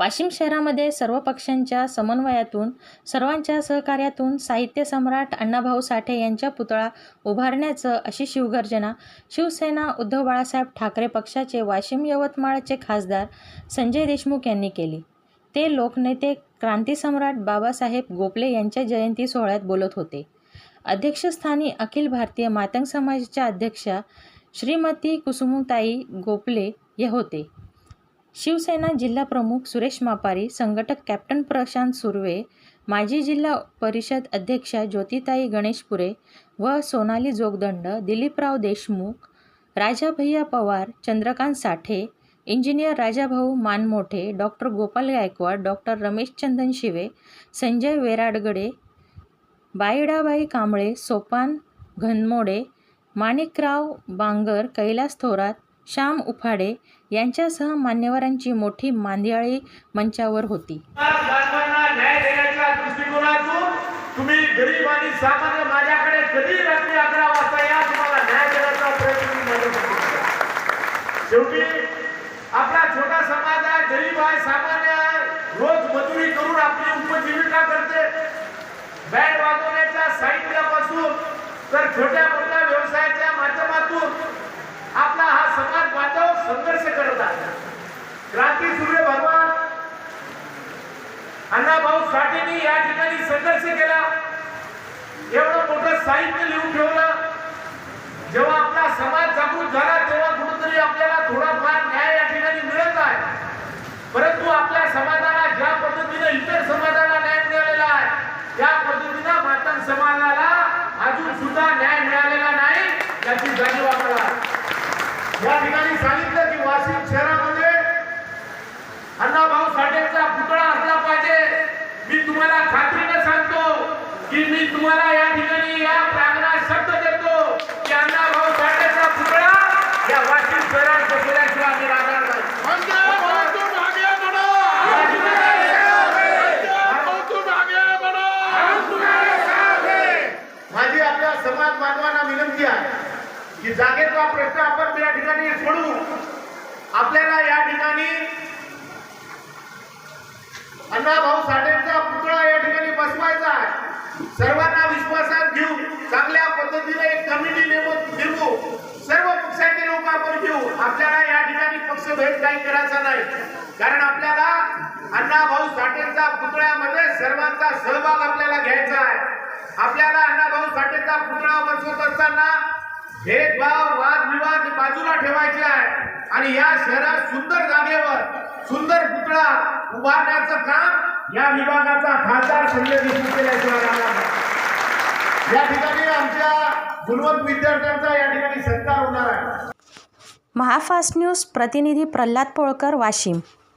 वाशिम शहरामध्ये सर्व पक्षांच्या समन्वयातून सर्वांच्या सहकार्यातून साहित्य सम्राट अण्णाभाऊ साठे यांच्या पुतळा उभारण्याचं अशी शिवगर्जना शिवसेना उद्धव बाळासाहेब ठाकरे पक्षाचे वाशिम यवतमाळचे खासदार संजय देशमुख यांनी केली. ते लोकनेते क्रांतीसम्राट बाबासाहेब गोपले यांच्या जयंती सोहळ्यात बोलत होते. अध्यक्षस्थानी अखिल भारतीय मातंग समाजाच्या अध्यक्षा श्रीमती कुसुमताई गोपले हे होते. शिवसेना जिल्हा प्रमुख सुरेश मापारी संघटक कॅप्टन प्रशांत सुर्वे माजी जिल्हा परिषद अध्यक्षा ज्योतिताई गणेशपुरे व Sonali Jogdand Diliprao Deshmukh Raja Bhaiya Pawar Chandrakant Sathe engineer Rajabhau Manmothe doctor Gopal Gaikwad doctor Ramesh Chandan Shive Sanjay Weradgade बाईडाबाई Kamble Sopan घनमोडे Manikrao Bangar Kailas Thorat Shyam उफाडे यांच्यासह मान्यवरांची मोठी मांदियाळी मंचावर होती. न्याय देण्याच्या दृष्टिकोनातून तुम्ही गरीब आणि सामान्य माझ्याकडे कधी रात्री अकरा वाजता या तुम्हाला न्याय देण्याचा प्रयत्न शेवटी आपला छोटा समाज आहे गरीब आहे सामान्य आहे रोज मजुरी करून आपली उपजीविका करते. बँड वाजवण्याच्या साहित्यापासून तर छोट्या मोठ्या व्यवसायाच्या माध्यमातून आपला हा समाज बांधव संघर्ष करत आहे क्रांती सूर्य भगवान अण्णाभाऊ साठेंनी या ठिकाणी संघर्ष केला. एवढं मोठं साहित्य लिहून ठेवलं. जेव्हा आपला समाज जागृत झाला तेव्हा कुठेतरी आपल्याला थोडाफार न्याय या ठिकाणी मिळत आहे परंतु आपल्या समाजाला ज्या पद्धतीने इतर समाजाला न्याय मिळालेला आहे त्या पद्धतीनं मातंग समाजाला अजून सुद्धा न्याय मिळालेला नाही याची जाणीव आपल्याला आहे. या ठिकाणी सांगितलं की वाशिम शहरामध्ये अण्णाभाऊ भाऊ पुतळा असला पाहिजे मी तुम्हाला खात्रीने सांगतो की मी तुम्हाला या ठिकाणी या प्रांगणात शब्द देतो की अण्णाभाऊ साठेचा पुतळा या वाशिम शहरात बसवल्याशिवाय आम्ही राहणार नाही. माझी आपल्या समाज बांधवांना विनंती आहे की जागेचा प्रश्न आपण या ठिकाणी सोडू आपल्याला या ठिकाणी अण्णा भाऊ साठे ठिकाणी आहे. सर्वांना विश्वासात घेऊ चांगल्या पद्धतीने एक कमिटी नेमून नेमू सर्व पक्षाचे लोक आपण घेऊ. आपल्याला या ठिकाणी पक्षभेद काही करायचा नाही. कारण आपल्याला अण्णाभाऊ साठेंचा पुतळ्यामध्ये सर्वांचा सहभाग आपल्याला घ्यायचा आहे. आपल्याला अण्णाभाऊ साठेचा पुतळा बसवत असताना भेदभाव वादविवाद बाजूला ठेवायचे आहे. आणि या शहरात सुंदर जागेवर सुंदर पुतळा उभारण्याचं काम या विभागाचा खासदार संजय देशमुख केल्याशिवाय या ठिकाणी आमच्या गुणवंत विद्यार्थ्यांचा या ठिकाणी सत्कार होणार आहे. महाफास्ट न्यूज प्रतिनिधी प्रल्हाद पोळकर वाशिम.